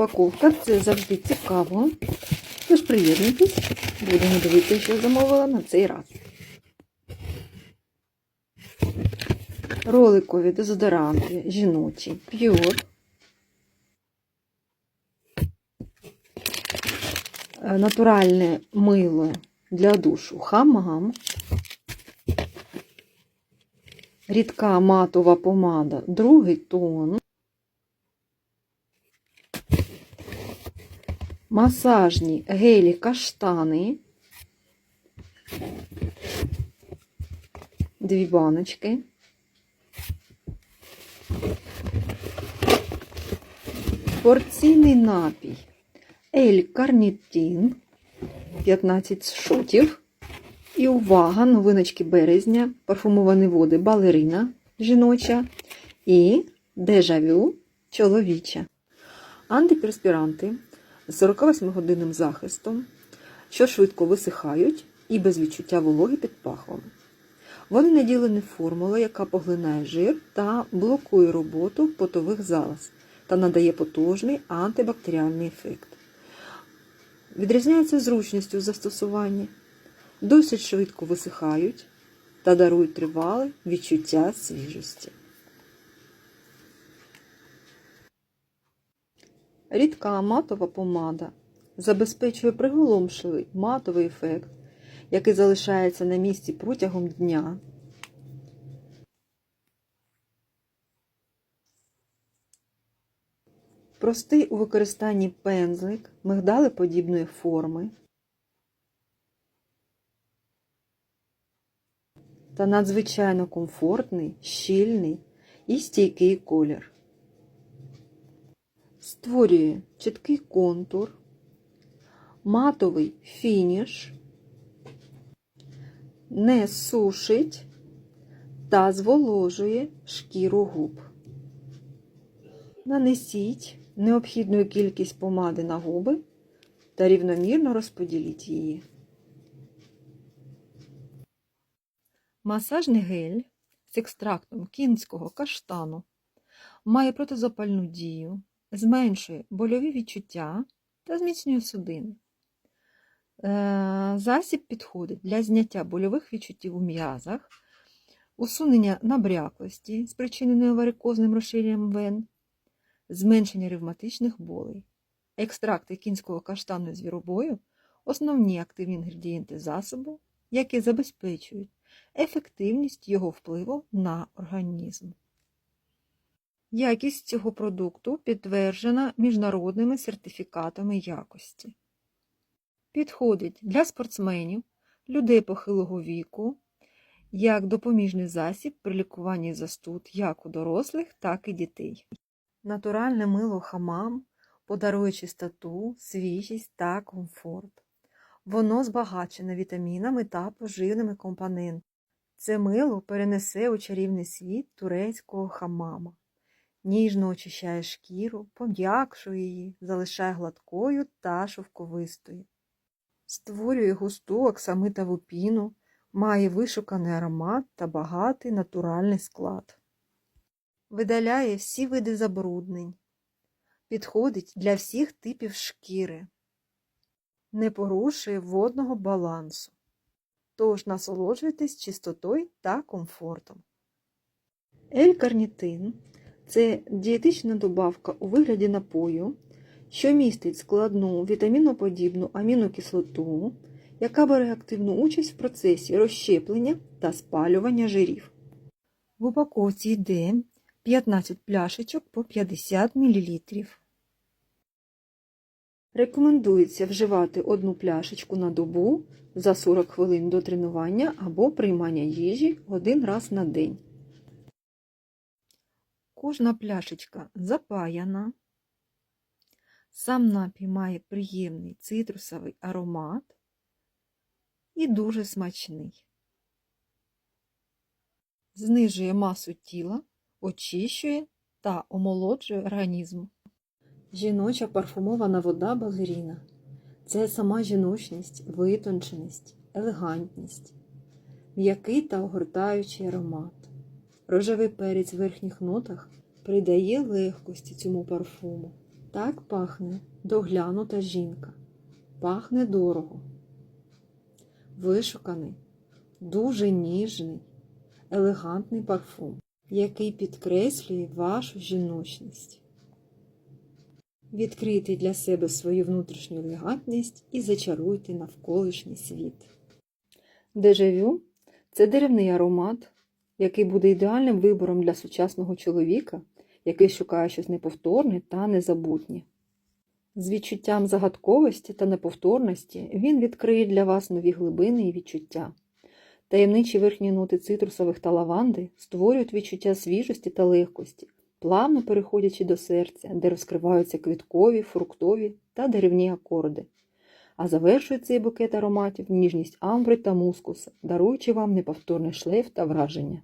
Розпаковка це завжди цікаво. Тож приєднуйтесь, будемо дивитися, що замовила на цей раз. Роликові дезодоранти жіночі Pure. Е, Натуральне мило для душу Хамагам. Рідка матова помада, другий тон. Масажні гелі каштани. Дві баночки. Порційний напій. Ель Карнітін. 15 шотів. І увага, новиночки березня, парфумовані води балерина жіноча і дежавю чоловіча. Антиперспіранти з 48-годинним захистом, що швидко висихають і без відчуття вологи під пахвами. Вони наділені формулою, яка поглинає жир та блокує роботу потових залоз та надає потужний антибактеріальний ефект. Відрізняються зручністю застосування, досить швидко висихають та дарують тривале відчуття свіжості. Рідка матова помада забезпечує приголомшливий матовий ефект, який залишається на місці протягом дня. Простий у використанні пензлик мигдалеподібної форми та надзвичайно комфортний, щільний і стійкий колір. Створює чіткий контур, матовий фініш, не сушить та зволожує шкіру губ. Нанесіть необхідну кількість помади на губи та рівномірно розподіліть її. Масажний гель з екстрактом кінського каштану має протизапальну дію, зменшує больові відчуття та зміцнює судини. Е, Засіб підходить для зняття больових відчуттів у м'язах, усунення набряклості, спричиненої варикозним розширенням вен, зменшення ревматичних болей. Екстракти кінського каштану з віробою основні активні інгредієнти засобу, які забезпечують ефективність його впливу на організм. Якість цього продукту підтверджена міжнародними сертифікатами якості. Підходить для спортсменів, людей похилого віку, як допоміжний засіб при лікуванні застуд як у дорослих, так і дітей. Натуральне мило хамам подарує чистоту, свіжість та комфорт. Воно збагачене вітамінами та поживними компонентами. Це мило перенесе у чарівний світ турецького хамама. Ніжно очищає шкіру, пом'якшує її, залишає гладкою та шовковистою. Створює густу оксамитову піну, має вишуканий аромат та багатий натуральний склад. Видаляє всі види забруднень. Підходить для всіх типів шкіри. Не порушує водного балансу. Тож насолоджуйтесь чистотою та комфортом. Ель-карнітин це дієтична добавка у вигляді напою, що містить складну вітаміноподібну амінокислоту, яка бере активну участь в процесі розщеплення та спалювання жирів. В упаковці йде 15 пляшечок по 50 мл. Рекомендується вживати одну пляшечку на добу за 40 хвилин до тренування або приймання їжі один раз на день. Кожна пляшечка запаяна. Сам напій має приємний цитрусовий аромат і дуже смачний. Знижує масу тіла, очищує та омолоджує організм. Жіноча парфумована вода балеріна це сама жіночність, витонченість, елегантність, м'який та огортаючий аромат. Рожевий перець в верхніх нотах придає легкості цьому парфуму. Так пахне доглянута жінка. Пахне дорого. Вишуканий, дуже ніжний, елегантний парфум, який підкреслює вашу жіночність. Відкрийте для себе свою внутрішню елегантність і зачаруйте навколишній світ. Дежавю це деревний аромат, який буде ідеальним вибором для сучасного чоловіка, який шукає щось неповторне та незабутнє. З відчуттям загадковості та неповторності він відкриє для вас нові глибини і відчуття. Таємничі верхні ноти цитрусових та лаванди створюють відчуття свіжості та легкості, плавно переходячи до серця, де розкриваються квіткові, фруктові та деревні акорди. А завершує цей букет ароматів ніжність амбри та мускуса, даруючи вам неповторний шлейф та враження.